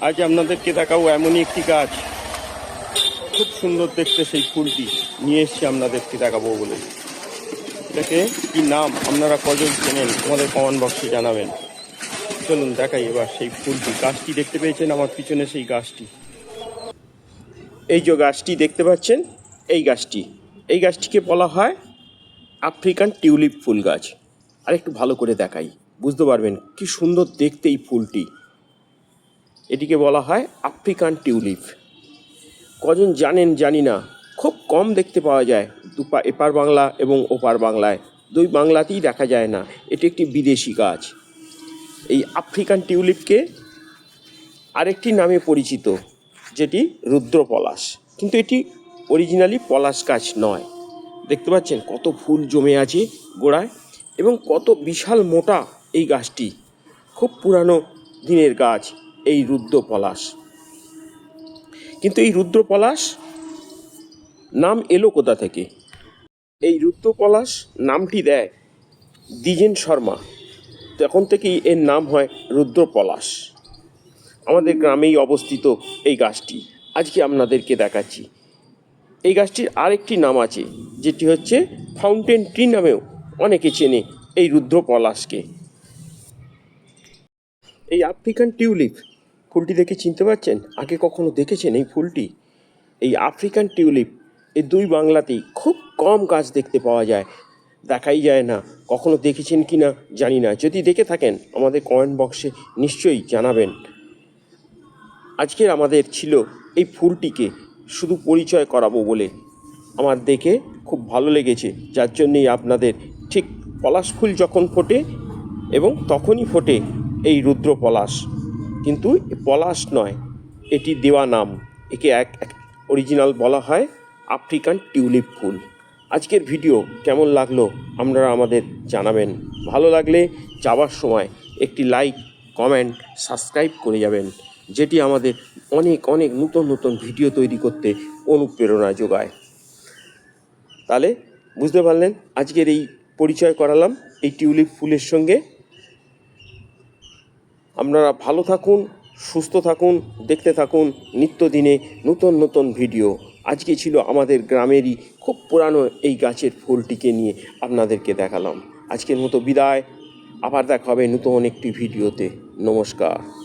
আজ আপনাদেরকে দেখাবো? এমনই একটি গাছ। খুব সুন্দর দেখতে সেই ফুলটি। নিয়ে এসছি আপনাদেরকে দেখাবো বলে। এটাকে কি নাম? আপনারা কজন চেনেন? আমাদের কমেন্ট বক্সে জানাবেন। চলুন দেখাই এবার সেই ফুলটি। গাছটি দেখতে পেয়েছেন? আমার পিছনে সেই গাছটি। এই যে গাছটি দেখতে পাচ্ছেন? এই গাছটি। এই গাছটিকে বলা হয় আফ্রিকান টিউলিপ ফুল গাছ। আর একটু ভালো করে দেখাই। বুঝতে পারবেন কি সুন্দর দেখতে এই ফুলটি। এটিকে বলা হয় আফ্রিকান টিউলিপ। কজন জানেন জানি না। খুব কম দেখতে পাওয়া যায়। দুপা এপার বাংলা এবং ওপার বাংলায়। দুই বাংলাতেই দেখা যায় না। এটি একটি বিদেশি গাছ। এই আফ্রিকান টিউলিপকে আরেকটি নামে পরিচিত, যেটি রুদ্র পলাশ কিন্তু এটি অরিজিনালি পলাশ গাছ নয়। দেখতে পাচ্ছেন কত ফুল জমে আছে গোড়ায় এবং কত বিশাল মোটা এই গাছটি। খুব পুরানো দিনের গাছ। এই রুদ্র পলাশ কিন্তু এই রুদ্র পলাশ নাম এলো কোথা থেকে? এই রুদ্র পলাশ নামটি দেয় দ্বিজেন শর্মা। তখন থেকেই এর নাম হয় রুদ্র পলাশ আমাদের গ্রামেই অবস্থিত এই গাছটি। আজকে আপনাদেরকে দেখাচ্ছি। এই গাছটির আরেকটি নাম আছে, যেটি হচ্ছে ফাউন্টেন ট্রি নামেও অনেকে চেনে এই রুদ্র পলাশকে এই আফ্রিকান টিউলিপ ফুলটি দেখে চিনতে পারছেন? আগে কখনো দেখেছেন এই ফুলটি? এই আফ্রিকান টিউলিপ এই দুই বাংলাতেই খুব কম গাছ দেখতে পাওয়া যায়। দেখাই যায় না, কখনো দেখেছেন কি না জানি না। যদি দেখে থাকেন, আমাদের কমেন্ট বক্সে নিশ্চয়ই জানাবেন। আজকের আমাদের ছিল এই ফুলটিকে শুধু পরিচয় করাবো বলে। আমার দেখে খুব ভালো লেগেছে, যার জন্যেই আপনাদের ঠিক পলাশ ফুল যখন ফোটে এবং তখনই ফোটে এই রুদ্র পলাশ। কিন্তু পলাশ নয়, এটি দেওয়া নাম। একে এক অরিজিনাল বলা হয় আফ্রিকান টিউলিপ ফুল। আজকের ভিডিও কেমন লাগল আপনারা আমাদের জানাবেন। ভালো লাগলে যাওয়ার সময় একটি লাইক কমেন্ট সাবস্ক্রাইব করে যাবেন, যেটি আমাদের অনেক অনেক নতুন নতুন ভিডিও তৈরি করতে অনুপ্রেরণা যোগায়। তাহলে বুঝতে পারলেন, আজকের এই পরিচয় করালাম এই টিউলিপ ফুলের সঙ্গে। আপনারা ভালো থাকুন, সুস্থ থাকুন, দেখতে থাকুন। নিত্যদিনে নতুন নতুন ভিডিও। আজকে ছিল আমাদের গ্রামেরই খুব পুরানো এই গাছের ফুলটিকে নিয়ে আপনাদেরকে দেখালাম। আজকের মতো বিদায়। আবার দেখা হবে নতুন একটি ভিডিওতে। নমস্কার।